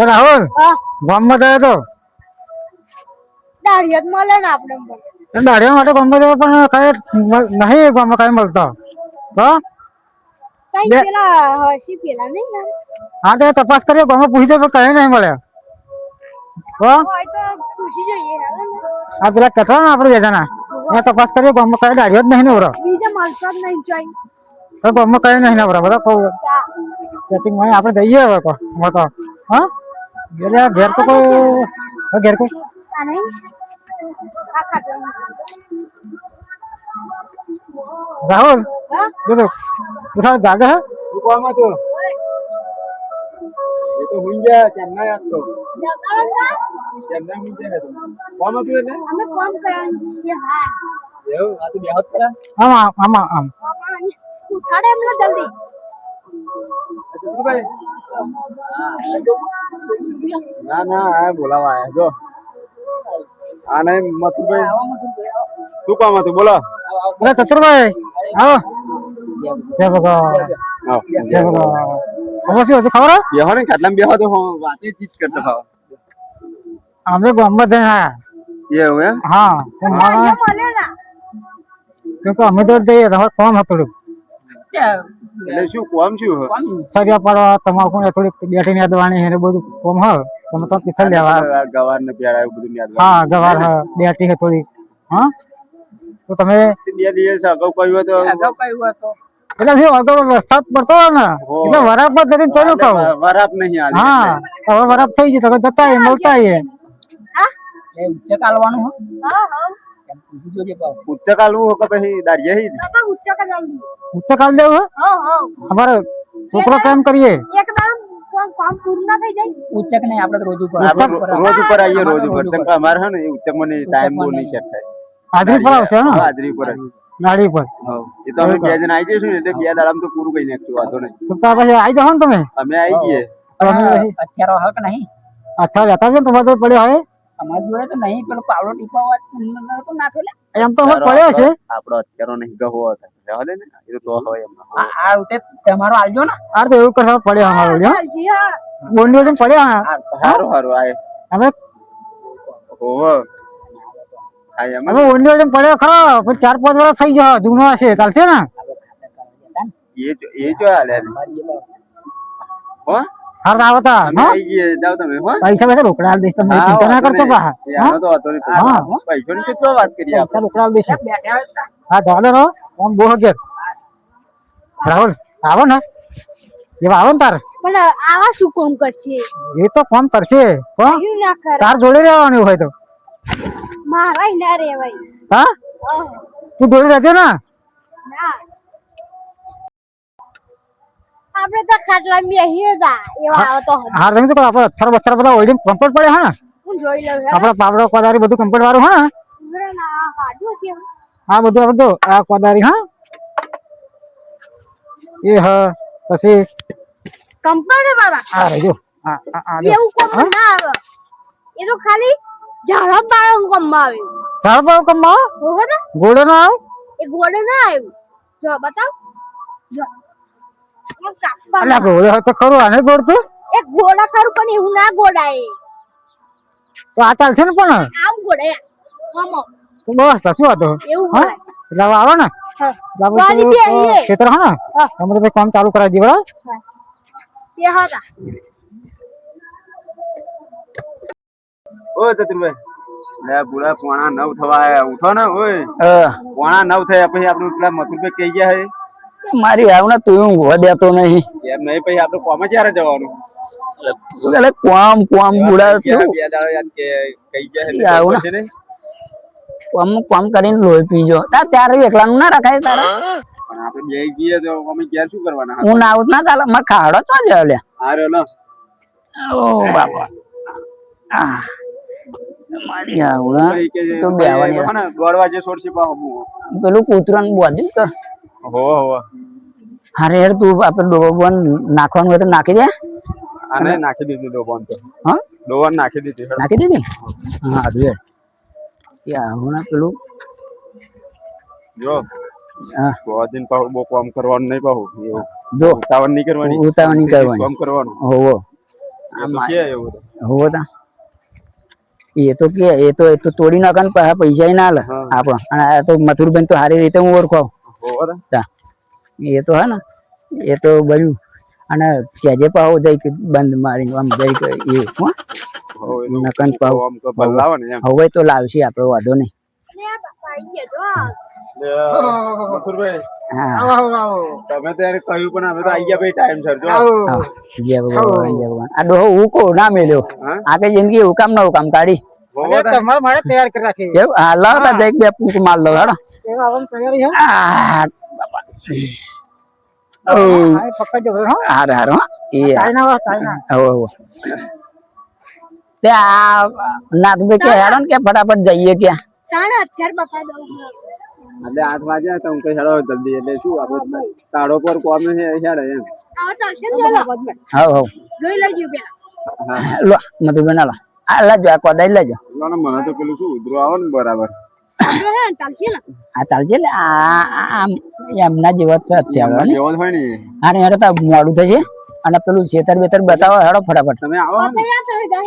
રાહુલ ગામમાં ગયો તો? દાઢિયત મળે ને આપણે પણ. માટે ગામમાં જવા પણ કઈ નહીં ગામમાં કઈ મળતો. તો કઈ પેલા હસી પેલા નહીં હા તો તપાસ કરીએ ગામમાં પૂછી જાય પણ કઈ નહીં મળે. ને. આ પેલા કથા ને આપણે બેઠાના ત્યાં તપાસ કરીએ ગામમાં કઈ દાઢીઓ જ નહીં ને બરો જ ગામમાં કઈ નહીં ને બરો બધા કહું સેટિંગ આપણે જઈએ હવે તો. હા? ઘેર ઘેર તો કોઈ ઘેર કોઈ. રાહુલ? હા? જો તો ઉઠા જાગે હે? તું. કોમ હતો એ તો હુઈ ગયા ચેન્નાઈ તો. ને. ચેન્નાઈ હુઈ ગયા તો. કોમ હતું એટલે? અમે કોમ કરવાનું છીએ હા. એવું? આ તો બેહત કરા. આમ આમ આમ આમ. ઉઠાડે એમને જલ્દી. ચતુરભાઈ ના ના આ બોલાવા આયા જો. આ નહીં મથુરભાઈ શું કામ હતું? બોલો. અરે ચતુરભાઈ હા જય ભગવાન. જય ભગવાન. હવે શું હતું ખબર હે? બેહો ને કેટલામ બેહો તો હું વાતે ચીજ કરતો ખાવ. અમે ગામમાં જઈને આયા. એવું એમ? હા તો મારા કેમ કે અમે તો જઈએ તમારે કોમ હતું. એટલે શું કોમ શું સરિયા પાડવા તમાકુ ને થોડીક બેઠી ને અદવાણી ને બધું કોમ હ? તમે તો પીછળ લેવા. ગવાર ને પ્યાર આવ્યું બધું યાદ હા ગવાર હ બેઠી હે થોડી હા? તો તમે બે દિવસ અગાઉ કહ્યું એટલે શું અગાઉ વરસાદ પડતો ને એટલે વરાપ જ કરીને ચાલુ કહું? વરાપ નહીં હાલ. હા હવે વરાપ થઈ ગઈ તમે જતા મળતા. હા હા. ઉચ્ચ કાલવું હો કે પછી દાડિયા હી? ઉચ્ચ કાલ દેવ હો? અમારે છોકરો કામ કરીએ. એક દાડો કોમ કામ પૂરું ના થઈ જાય. ઉચ્ચક નહીં આપણે રોજ ઉપર રોજ ઉપર આવીએ રોજ ઉપર. કેમ કે અમારે હે ને ઉચ્ચક મને ટાઈમ બહુ નહીં સેટ થાય. હાજરી પર આવશે ને? હાજરી પર જ. પર એ તો અમે બે જણ આવી જઈશું એટલે બે દાડામાં તો પૂરું કઈ નાખશું વાંધો નહીં. તો પછી આવી જાઓ ને તમે? અમે આવી જઈએ. પછી અત્યારે હક નહીં. ને તમારે તો પડ્યો હોય. અમારી જોડે તો નહીં પેલો પાવડો ટીપા વાત તો નાખેલે એમ તો હવે પડ્યો છે. આપણો અત્યારો નહીં ગહો હતો. રહેવા ને એ તો હોય એમ આ રીતે તમારો આલજો ને. આ તો એવું કરવા પડ્યો અમારો લ્યો બોલ્યો છે પડ્યો હા. પડ્યા સારું સારું હવે? ઓહો. આ એમ અમે બોંડી પડ્યો ખરો પણ ચાર પાંચ વર્ષ થઈ ગયો જૂનો હશે ચાલશે ને? એ જો એ જો હાલે હો? હાર તો તમે હો? પૈસા પૈસા રોકડા તમે ચિંતા ના કરતો તો. કેટલો વાત પૈસા રોકડા હા ચાલે રાહુલ આવો ને એવા આવો ને તાર? પણ આવા શું કોમ કરશે? એ તો ફોન કરશે તાર જોડે રહેવાનું હોય તો. મારા ના રેવાય હા. તું જોડે રહેજે ના. આપણે તો ખાટલા બેહીએ જા એવા આવો તો હા તમે શું આપણે અથર બથર બધા ઓઈડિંગ કમ્પ્લીટ પડે હા? હું જોઈ લઉં. આપણે પાવડો કોદારી બધું કમ્પ્લીટ વાળું હા? આ બધું આપણે તો આ કોદારી હા? એ હ પછી? કમ્પ્યુટર બાબા? આ રહેજો આ આ એવું કોમ ના આવે. એ તો ખાલી ઝાડપ બાળક કોમમાં આવ્યું ચાલ બાળો કોમ ને? ગોળો ના આવ? એ ગોળે ના આવ્યું. જો બતાવ. જો. એમ ગોળો તો ખરું આને ગોળતું? એક ગોળા ખરું પણ એવું ના ગોળાય. તો આ ચાલશે ને પણ? આમ ગોળે. આમો તો બસ શું હતું હા? એટલે આવો ને. હા. એટલે આપણે ગાડી તો, બેહીએ. અ, ખેતર હા ને? હા. ભાઈ કામ ચાલુ કરાવી બરાબર? લે પૂરા પોણા નવ થવા આયા. ઉઠો ને ઓય. પોણા નવ થયા પછી આપણું પેલા મથુરભાઈ કહી ગયા હે. મારી આવ ને તું ઊંઘવા દેતો નહીં. એમ નહીં પછી આપણે કોમ ક્યારે જવાનું? એટલે કોમ કોમ બુડા નહીં? કોમ કોમ કરીને લોહી પીજો તા ત્યારે એકલાનું ના રખાય તારે? પણ આપણે બે જઈએ તો અમે ક્યારે શું કરવાના? હું ના આવું ના ચાલે મારે ખાડો તો જ લે. આરે લો. ઓ બાપા. આ મારી આવું તો બેવાની દોઢ વાગે છોડશે પા હું. પેલું કૂતરાનું બોધ્યું તો. હો હો હારે યાર તું આપણે ડોબન નાખવાનું હોય તો નાખી દે. આને નાખી દીધી ડોબાન તો. હા? ડોબાન નાખી દીધી નાખી દીધી? હા યાર એ આવું પેલું જો. હા. બોધીન પાહુ બહુ કામ કરવાનું નહીં પાહુ. જો. ઉતાવળ નહીં કરવાની. ઉતાવળ નહીં કરવાની. કામ કરવાનું. હોવો. એ તો કે હોવો તા. એ તો કે એ તો એ તો તોડી નાખવાનું પૈસા ના લે આપણ. અને આ તો મથુરબેન તો સારી રીતે હું ઓળખાવ. હોવો એ તો હે ને. એ તો બન્યું. અને કેજે પાવો જાય કે બંધ મારીને આમ જાય કે એ નકન એમ. હવે તો લાવશે આપણે વાંધો નહીં. તમે ત્યારે કહ્યું પણ અમે તો આઈ ગયા ભાઈ ટાઈમ સર જો. ભગવાન આ ડોહો ઉકો ના મેલ્યો હા? આખી જિંદગી હુકામ ના હુકામ કાઢી. તમારે મારે તૈયાર કરી રાખી. એવું? હા લાવ તા જઈક બે પૂક માર લો હેડો. એવા તૈયારી હે આ બાપા. ઓ હા એ હો. હાર હાર હો. એ ચાઇના વાળા ચાઇના. હવે હવે તે આ નાથભાઈ કે હેડો કે ફટાફટ જઈએ ક્યાં તારે અત્યારે બતાવી દઉં. એટલે આઠ વાગ્યા તો હું કઈ હેડો જલ્દી એટલે શું આપણે તાળો પર કોમ છે હેડે એમ. જોઈ જોઈ લેજો પેલા. હા. લો મધુબેન હાલો. આ લેજો આ કોદાઈ લેજો. ના, ના, મને તો પેલું શું ઉધરો આવે ને બરાબર. ને ચાલશે ને. આ ચાલશે લે. આ આ- આમ એમના જેવો જ છે અત્યારે જેવો જ હોય ને. હા ને હેડો તો મોડું થશે. અને પેલું છેતર બેતર બતાવો હેડો ફટાફટ. તમે આવો ને.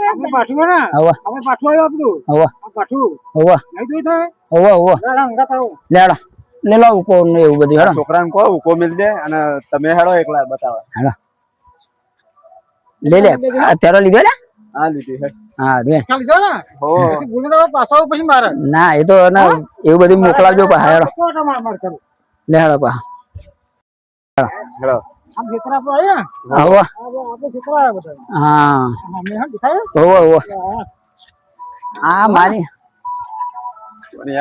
આપણે પાછું ને. હવે આપણે પાછું આવ્યો આપણું. હવે પાછું. હવે નહીં જોઈ થાય હવે હવે ના લેડો લે લો કોણ ને એવું બધું હેડો. છોકરાને કહો ઉકો મિલ દે અને તમે હેડો એકલા બતાવો. હેડો. લે લે અત્યારે લીધો ને હા લીધી હે હા ને? પછી ગુંદરા પાછો પછી મારે. ના એ તો ના એવું બધું મોકલાવજો પા હેડો. તો આટા માર માર કરું લે હેડો પા. હેડો. આમ ખેતર આપણે આવ્યા હવે આપણે આપણે ખેતર બધા. હા. દેખાય હોવો આ મારી.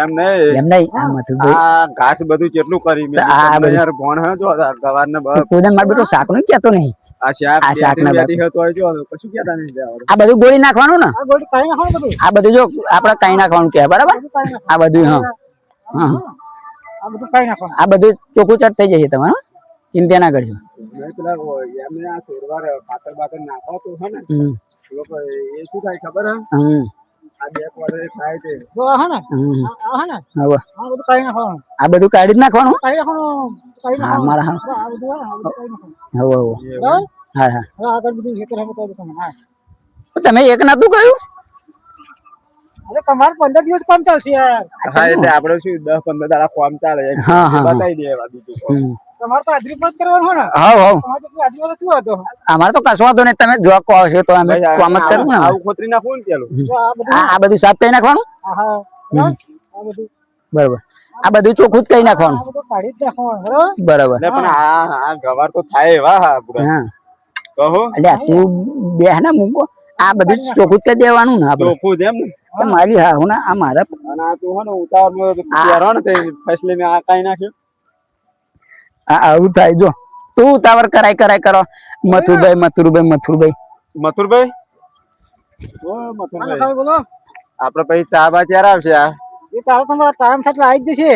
એમ નહીં. એમ નહીં? આ મથુરભાઈ આ ઘાસ બધું કેટલું કરી મેં. આ. યાર ભણ હે જો ગવાર ને બસ. કોદન માર બેટો શાકનું કેતો નહીં. આ શાક આ શાક ના બેઠી હતો જો કશું કહેતા નહીં આ બધું ગોળી નાખવાનું ને? આ ગોળી કાઈ નાખો બધું. આ બધું જો આપણે કઈ નાખવાનું કે બરાબર? આ બધું હા. હા. આ બધું કાઈ નાખો આ બધું ચોખ્ખું ચટ થઈ જશે તમારું ચિંતા ના કરજો. એમને આ ખાતર બાતર નાખો તો હે ને લોકો એ શું થાય ખબર હે? હમ. આ બધું કાઈ નાખો આ બધું કાઢી જ નાખવાનું? હા મારા હા. હવે હવે હા હા હવે આગળ બધું ખેતર હે બતાવી દઉં તમને. હા. તો તમે એક નતું કહ્યું અરે તમારે પંદર દિવસ કામ ચાલશે યાર. હા એટલે આપણે શું દસ પંદર દાડા કામ ચાલે. બતાવી દે બીજું તમારે તો હાજરી પાંચ કરવાનું હોય ને? હા હા તમારે તો હાજરી વાળો શું હતો અમારે તો કશો વાંધો નહીં. તમે જો કહો છો તો અમે આ- કામ જ કરું ને આવું ખોતરી નાખવું ને પેલું. આ બધું સાફ કરી નાખવાનું? હા હા. આ બધું બરોબર. આ બધું ચોખ્ખું જ કઈ નાખવાનું. બરાબર? પણ આ આ ગવાર તો થાય એવા હા કહો. એટલે તું બે ને મૂકો. આ બધું ચોખ્ખું જ કરી દેવાનું ને આપણે ચોખ્ખું જ એમ ને? મારી હા હું આ મારા અને આ તું હે ને ઉતાવળ ને ફસલી મેં આ કાઈ નાખ્યું. આવું થાય જો. તું ઉતાવળ કરાય કરાય કરો. મથુરભાઈ મથુરભાઈ મથુરભાઈ. મથુરભાઈ? ઓ મથુરભાઈ. બોલો. આપડે પછી ચા બા ક્યારે આવશે આ. એ તારો તમારા ટાઈમ સાથે આવી જશે.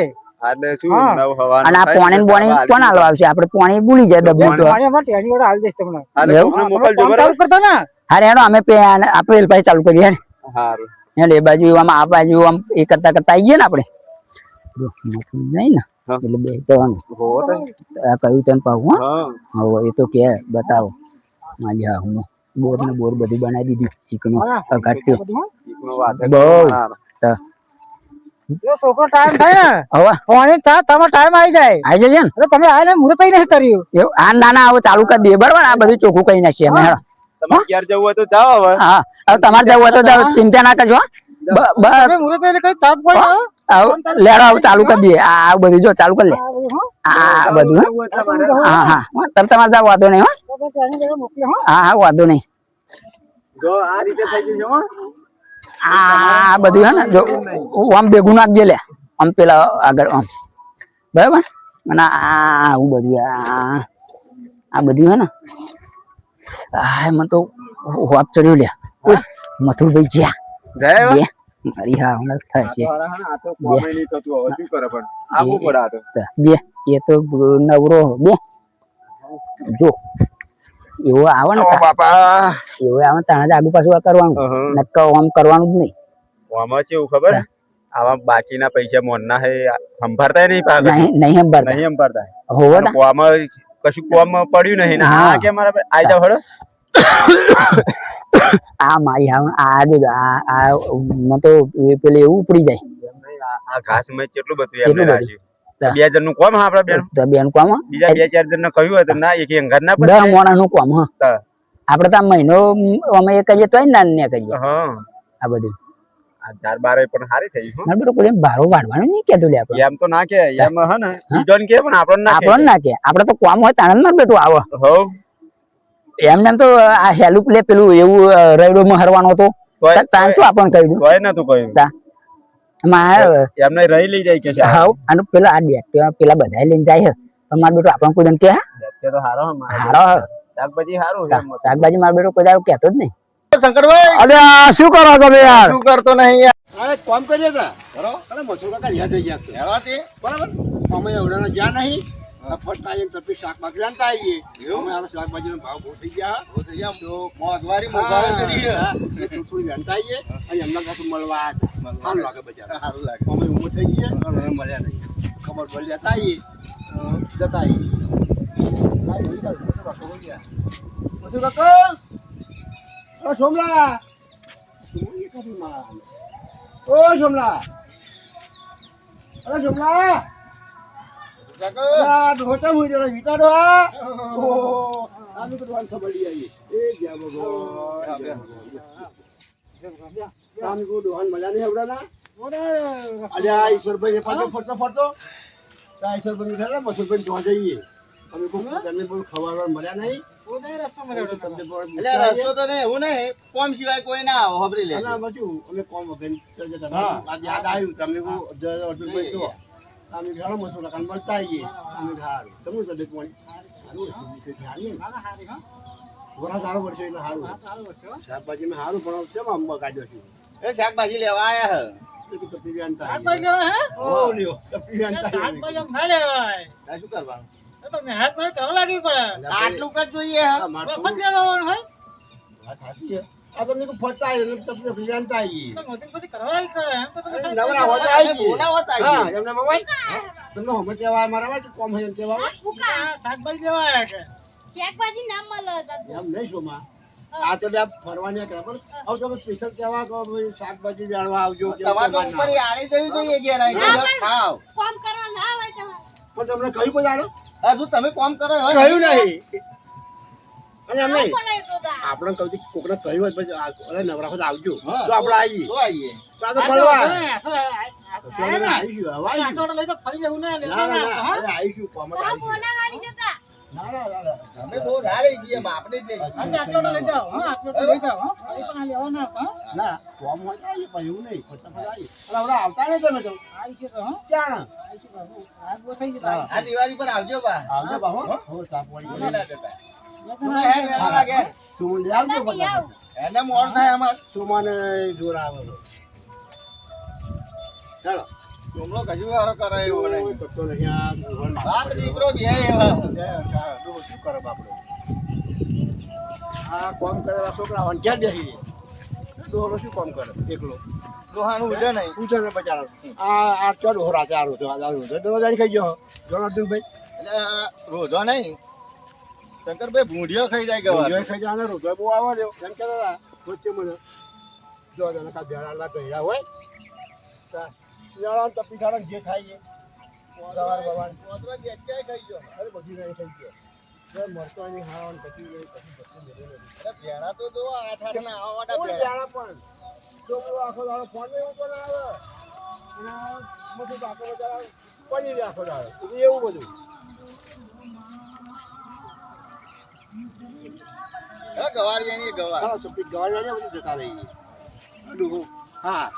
એટલે શું હા. નવ હવાનું અને આ પોણી બોણી કોણ આલો. આવશે? આપણે પોણી ભૂલી જાય ડબ્બુ તો. આવી જશે તમને. ચાલુ કરતા ને. હારે હેડો અમે આપણે ભાઈ ચાલુ કરીએ હેડ. એ બાજુ આમ આ બાજુ આમ એ કરતા કરતા આવી ગયા ને આપણે? જો, ને. એટલે બે જવાનું આ કયું તને પાહું હા? એ તો કે બતાવો. મારી હા હું બોર ને બોર બધું બનાવી દીધું ચીકણું. અઘાટ્યું. બહુ. જો છોકરો ટાઈમ થાય ને હવે પાણી ચા તમારો ટાઈમ આવી જાય. આવી જશે ને? તમે આવીને મુહૂર્ત નહીં કર્યું એવું? આ ના ના હવે ચાલુ કરી દે બરાબર? આ બધું ચોખ્ખું કરી નાખીએ અમે હેડો તમે જવું હોય તો જાઓ હવે. હા. તમારે જવું હોય તો ચિંતા ના કરજો બસ. મુહૂર્ત એટલે કઈ તાપ કોઈ? આવું લેડો આવું ચાલુ કરી દઈએ. આ આ બધું જો ચાલુ કરી લે. આ બધું, હો. હા તમે તમારે જાવ વાંધો નહીં હો. હો. હા હા વાંધો નહીં. જો આ રીતે થઈ જશે હો. આ બધું હે ને જો આમ ભેગું નાખજે લે. આમ પેલા આગળ આમ. બરાબર? અને આ આવું બધું આ આ બધું હે ને. હા મને તો હોપ ચડ્યો લે. મથુરભાઈ જ્યાં જાય મારી હા હમણાં તો બે. એ તો નવરો બે. જો એવો આવે ને બાપા. એવો આવે તાણે આગુ પાછું આ કરવાનું. નક્કર આમ કરવાનું જ નહીં. આમાં કેવું ખબર? આવા બાકીના પૈસા મોનના હે સંભાળતા નહીં પાછા? નહીં નહીં સંભાળતા. નહીં સંભાળતા હોવે ને કોમાં કશું કોમ પડ્યું નહીં. ને હા. કે મારા આઈ જાવ હળો આ મારી હાવ આ જો આ આ મને તો પેલી એવું ઉપડી જાય. આ- ઘાસ મેં કેટલું બધું એમને રાખ્યું. બે જણનું કોમ હા આપડા બેન? તો બેન કોમ બીજા બે ચાર જણ ને કહ્યું હોય તો ના એક અંગાર ના દસ મોણા નું કોમ. આપડે તો મહિનો અમે એક કહીએ તોય ના ને કહીએ. હા. આ બધું. ચાર બાર પણ સારી થઈ કોઈ ભારો વાળવાનું નહીં કેતું લે આપણે એમ તો ના કે એમ હે. ને. બીજો કે પણ આપણને ના આપણને ના કે આપડે તો કોમ હોય તાણે જ બેઠું હો એમને એમ તો આ હેલું પેલે પેલું એવું રેડો માં હરવાનો હતો. તાન તો આપણ કહી દઉં. કોઈ નતું કહ્યું. એમને રહી લઈ જાય કે છે? હાવ અને પેલા આ ડેટ પેલા બધા લઈને જાય પણ મારો બેટો આપણ કોઈ દન કે તે તો હારો હારો શાકભાજી હારું છે શાકભાજી મારો બેટો કોઈ દાડો કહેતો જ નહીં. શંકરભાઈ! અરે શું કરો તમે યાર? શું કરતો નહીં યાર? અરે કોમ કરીએ તા. બરો અરે મસૂર કાકા યાદ થઈ ગયા. હેરાતી બરાબર. અમે એવડાના જ્યાં નહીં. ફરતા આવીએ તો પછી શાકભાજી લાંતા આવીએ. અમે આ શાકભાજીનો ભાવ બહુ થઈ ગયા. બહુ થઈ ગયા? તો મોંઘવારી મોંઘવારી ચડી છે. થોડી લાંતા આવીએ. અને એમના કાંઈ મળવા. સારું લાગે બજાર સારું લાગે. અમે ઊભો થઈ ગઈએ અને મળ્યા નહીં. ખબર પડી જતા આવીએ. જતા આવીએ. મસૂર કાકા? સોમલા! ઓ અરે સોમલા! ઢોચા મુઈ જરા વિતાડો આ આનું વાન ખબર લઈ આવી એ ગયા ભગવાન. આમ કો દોહન મજા નહીં આવડાના અરે આ ઈશ્વરભાઈ પાછો ફરતો ફરતો. આ ઈશ્વરભાઈ ખરા મસુરભાઈ જોવા જઈએ. કોઈ તમને કોઈ ખબર મળ્યા નહીં. રસ્તો તો નહીં એવું નહીં. કોમ સિવાય કોઈ ના આવે હોબરી લે ના અમે કોમ વગર યાદ આવ્યું. તમે અર્જુનભાઈ તો અમે ઘણા મસ્ત લખાણ મળતા આવીએ. અમે સારું તમે તબિયત પાણી સારું? વરસાદ સારો વરસ્યો એટલે સારું શાકભાજી મેં સારું પણ કેમ આમ કાઢ્યો છે? એ શાકભાજી લેવા આયા હે. આટલું જ જોઈએ હે. આ તમને કહું ફરતા આવીએ એટલે કપી વ્યાનતા તો મોટી મોટી કરવા ઈ કરે એમ તો તમે નવરા હોતા આવી હા, એમને મવાય. તમને હમે કેવા મારા વાત કોમ હે કેવા શાકભાજી લેવા આવ્યા છે શાકભાજી નામ મળો દાદા. એમ નહીં શોમાં. આ તો ત્યાં ફરવાની. હવે તમે સ્પેશિયલ કેવા કહો શાકભાજી જાણવા આવજો તમારે તો ઉપર આણી જવી જોઈએ ઘેર આવીને. હાવ. કોમ કરવા ના આવે તમારે. પણ તમને કહ્યું કોઈ જાણો હજુ તમે કોમ કરો હોય કહ્યું નહીં અને દા. આપણે કહું છું કોકને કહ્યું હોય પછી અરે નવરા આવજો. તો આપણે આવીએ તો આ તો મળવા. આ તો આપણે તો અમે આવીશું હવે આટો આવીશું. આટો લઈ તો ફરી જવું ના ના લેવા ના ના ના હા? અરે આવીશું કોમમાં આ આવીશું. બોલાવાની જતા. ના ના ના ના. અમે બહુ ના લઈ ગઈએ આપણે જ લઈ ગઈએ. આટલો આટલો લઈ જાઓ હા આટલો આટલો લઈ જાઓ હા. ફરી પણ આ લેવા ના હા. ના કોમ હોય તો આવીએ પણ એવું નહીં ફરતા ફરતા આવીએ અરે હવે આવતા નહીં તમે તો. આવીશું તો હા. ક્યાં? આવીશું તો હું. આ બહુ થઈ ગયું. આ દિવાળી પર આવજો બા. આવજો બાહો હો. સાપ બધા આવું. એને મોડ થાય અમાર સુમન જોર આવે ચાલો. ચોમલો કશું વારો કરે એવો નહીં કોઈ નહીં આ દીકરો બે એવા શું કરે બાપડો? આ કોમ કરેલા છોકરા વાન ક્યાં બેસી શું કામ કરે? એકલો. દોહાનું ઉજે નહીં. પૂછે ને બચારો આ આ ચો હોરા આ રોજો આ રોજો. ડોહો જાણી ખાઈ ગયો અર્જુનભાઈ એટલે આ રોજો નહીં. શંકરભાઈ ભૂંડિયો ખાઈ જાય રોજો ખાઈ જાય રૂપિયા બહુ આવવા દેવો એમ કહેતા હતા વચ્ચે મને જો તને કા ભેળાના કહ્યા હોય જણા તપી ખાડો જે થાય સવાર ગેટકાય ખાઈ ગયો. અરે બધી નહીં ખાઈ ગયો. મરતો નહીં ખાવાનું પછી નહીં ભેણા તો જો આઠ આઠ ના આવા પણ? જો આખો દાડો ફોન પણ આવે અને બધું પડી આખો દાડો. એવું બધું. અરે ગવાર વેણી તો બધું જતા રહીએ. ડૂહો. હા.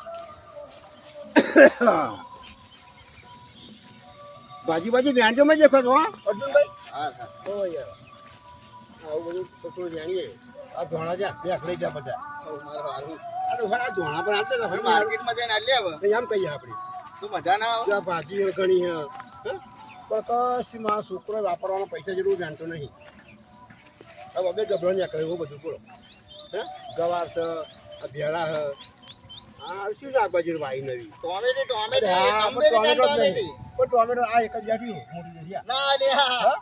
ભાજી ભાજી વ્યાણજો માં દેખો છો હા? અર્જુનભાઈ? હા હા. ઓ યાર. આવું બધું છોકરું જાણીએ આ ધોણા જા બે જા બધા. હારું. આ ધોણા પણ આવતા માર્કેટમાં જઈને. આમ કહીએ આપણે. તો મજા ના આવે. ભાજી હે ઘણી હે. હે? કશું મારા છોકરો વાપરવાનો પૈસા જરૂર જાણતો નહીં. હવે બે ગભરો ને કરે એવું બધું બોલો. હે? ગવાર છે આ ભેળા છે. આ શું શાકભાજી વાઈ નવી? ટોમેટી ટોમેટી ટોમેટો પણ ટોમેટો આ એક જ જાટી મોટી જગ્યા ના લે હા?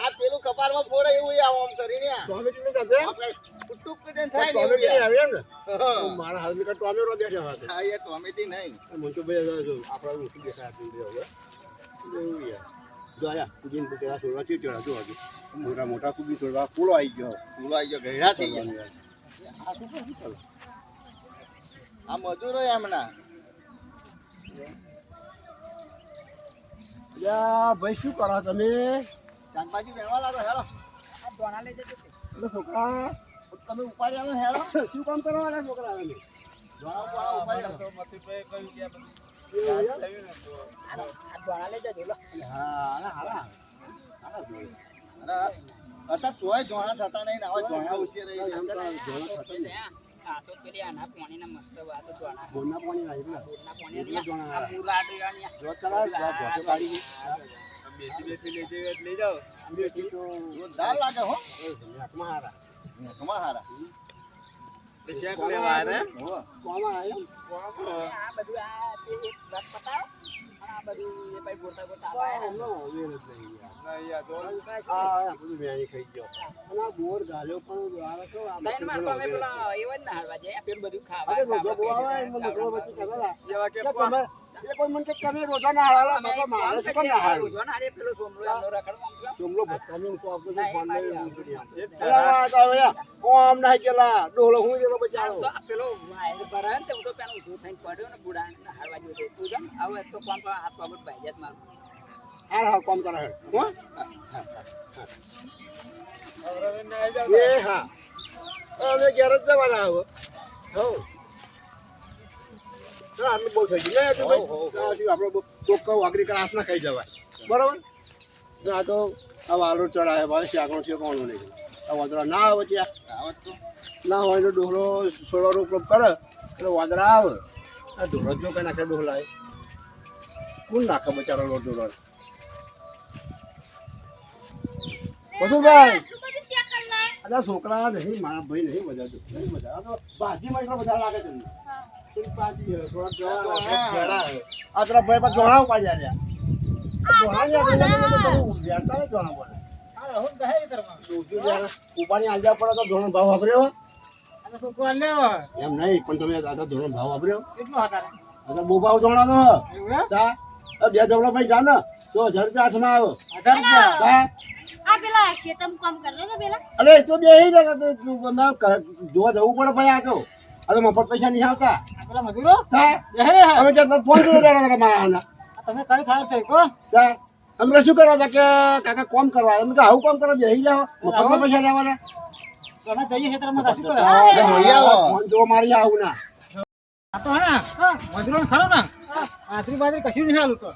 આ પેલું કપાળમાં ફોડે એવું આમ કરીને. ટોમેટો ને જશે ટુક કરીને થાય ને ટોમેટો યાર. એમ ને? મારા હાથ નીકળ ટોમેટો બેઠા હતા હા, એ ટોમેટી નહીં. મનસુખભાઈ જો આપણા ઓછું દેખાય એવું યાર. જો આયા પેલા છોડવા ચીચડા જો હજુ મોટા મોટા કુદી છોડવા પૂળો આવી ગયો. ફૂલો આવી ગયો ગયડા થઈ ગયા. આ શું કરે? શું આ મજૂરો એમના યા ભાઈ શું કરો તમે? શાકભાજી વેણવા લાગો હેડો એટલે છોકરા. તમે ઉપાડી આવો ને હેડો શું કામ કરવાના છોકરા ઉપાડી આવો અત્યારે તોય જોણા થતા નહીં ને જોણા ઓછી રહી એમ તો ગયા. જોણા થતા ને. બોરના પાણી નાખી દે. એટલે જોણા હારા. કાઢી દે. બેટી તો જોરદાર લાગે હો નાકમાં હારા. મેઘમાં હારા હોવે. કોમાં આવ્યો? હમણાં ઓવેર જ નહીં યાર. આ આ બધું વેણી ખાઈ ગયો. અને આ બોર ગાલ્યો પણ આવે તો આ બધું પેલો ઓવેર જ છે. અરે રોજો બહુ આવે એમાં નકરો વચ્ચે કહેતા કે તમે એ કોઈ મને કે તમે રોજો ના હાલા બાપા મારે છે પણ ના હાલું. ચોમલો ભટકાને હું તો આપતો હતો ફોન લઈને હું કરી આમ. અરે આ તો હવે આ ઓમ ના ગયેલા ડોલો હું જેલો બચારો હાલ હાલ કોમ કરે હેડ. હો? એ હા. અમે ઘેર જ જવાના આવો હો. તો આટલું બહુ થઈ ગયું. ને ભાઈ. આપણે વાગરી કરા હાથ ના ખાઈ જવાય. બરાબર? તો આ તો આ વાલો ચડાવે ભાઈ શાકનો છે કોણ નહીં આ વાદળા ના આવે ત્યાં. ના હોય તો ડોહરો છોડવાનો ઉપયોગ કરે. એટલે વાદળા આવે. આ ઢોરો જો કઈ નાખે ડોહલા કોણ નાખે બચારો લો બધું ભાઈ. અલા છોકરા નહીં મારા ભાઈ નહીં મજા નહીં મજા. તો બાજીમાં એટલો બધા લાગે તમને. આ ભાઈ પાસે જોણા ઉપાડ્યા રહ્યા. ને ને ઉપાડી આલ્યા પડે તો ધોરણ ભાવ વાપર્યો. લેવો એમ નહીં પણ તમે દાદા ધોરણ ભાવ વાપર્યો. કેટલો હતા બહુ ભાવ જોણાનો એમ? બે જવડા ભાઈ જા ને તો હજાર રૂપિયા હાથમાં આવ્યો. હજાર રૂપિયા? આ પેલા ખેતમ કામ પેલા? અરે તો બે જોવા જવું પડે ભાઈ આ તો. આ તો મફત પૈસા નહીં આવતા. પેલા મજૂરો. અમે ત્યાં ફોન કર્યો રહ્યા મારા તમે કઈ થાય છે કો અમે શું કરવા હતા કે કાકા કોમ કરવા? અમે તો આવું કામ કરવા બેસી જાઓ. મફતમાં પૈસા લેવાના. તમે જઈએ કરે જોઈ આવો. જો મારી આવું ના આ તો હા ને મજૂરો ખરો ને. આતરી બાજરી કશું નહીં હાલું તો.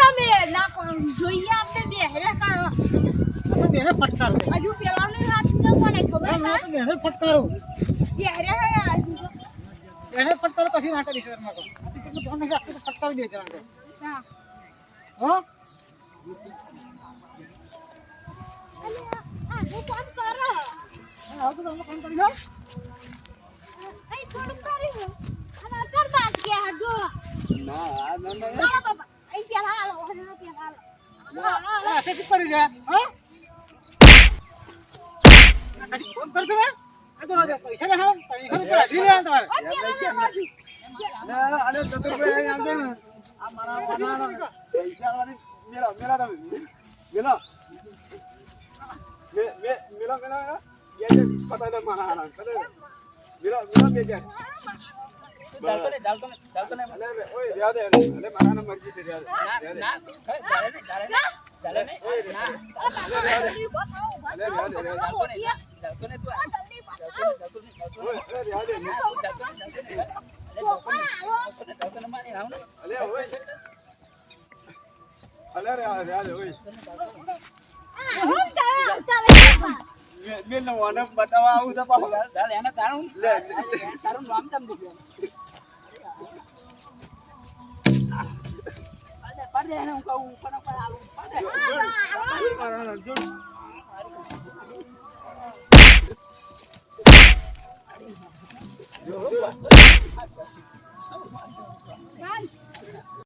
તમે ના જોઈએ આપણે બે હેરે કાં તમે બેને ફટકારો. દે. હજુ પેલાની હાથ ન કોને ખબર ના, ના, છે ફટકારો. બે હજુ. બેને ફટકારો કશું ના કરી શહેરમાં તો આખું ફટકારી દે જરા હા. હો? અલે આ- આ જો કામ કરો આવું તો તમે કામ Me me milan kana kana. Gel patadan mana halan. Kada. Milan milan gel. ડાલકોને ડાલકોને ડાલકોને અલે ઓય યાદ રે ઓય બેન ઓનમ બતાવવા આવું તો પાછો ચાલ એને તારું નામ તમ દે પડે પડે એને હું કહું પણ પણ